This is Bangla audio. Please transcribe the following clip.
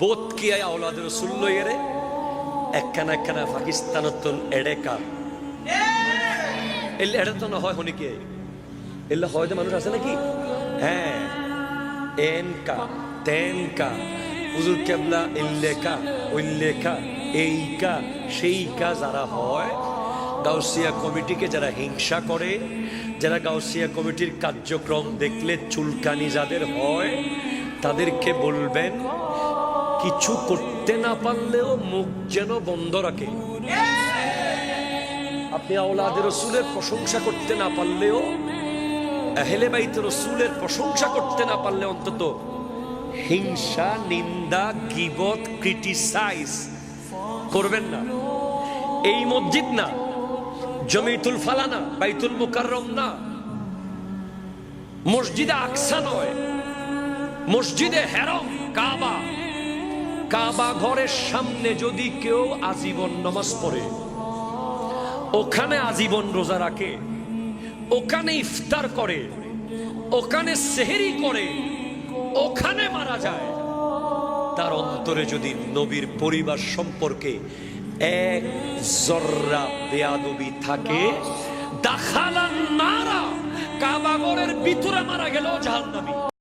বোধ কি আয় আওলাদ রসুল লইয়ে একখানা একখানা পাকিস্তানতন এড়েকা এলে এড়ে তো না হয় হনিকে এলে হয় যে মানুষ আছে নাকি? হ্যাঁ। এনকা তেনকা হুজুর কেবলা ইল্লেকা উল্লেখা এইকা সেইকা যারা হয়, গাউসিয়া কমিটিকে যারা হিংসা করে, যারা গাউসিয়া কমিটির কার্যক্রম দেখলে চুলকানি যাদের হয়, তাদেরকে বলবেন কিছু করতে না পারলেও মুখ যেন বন্ধ রাখে। আপনি আওলাদের রসুলের প্রশংসা করতে না পারলেও, আহলে বাইত রসুলের প্রশংসা করতে না পারলে অন্তত হিংসা, নিন্দা, গিবত, ক্রিটিসাইজ করবেন না। এই মসজিদ না, জমিতুল ফালানা, বাইতুল মুকাররম না। মসজিদে আকসা নয়, মসজিদে হেরম, কাবা। কাবা ঘরের সামনে যদি কেউ আজীবন নামাজ পড়ে, ওখানে আজীবন রোজা রাখে, ওখানে ইফতার করে, ওখানে সেহেরি করে, ওখানে মারা যায়, তার অন্তরে যদি নবীর পরিবার সম্পর্কে এক জর্রা বেয়াদবি থাকে, দাখালান নারা কাবাগরের ভিতরে মারা গেল জাহান্নামী।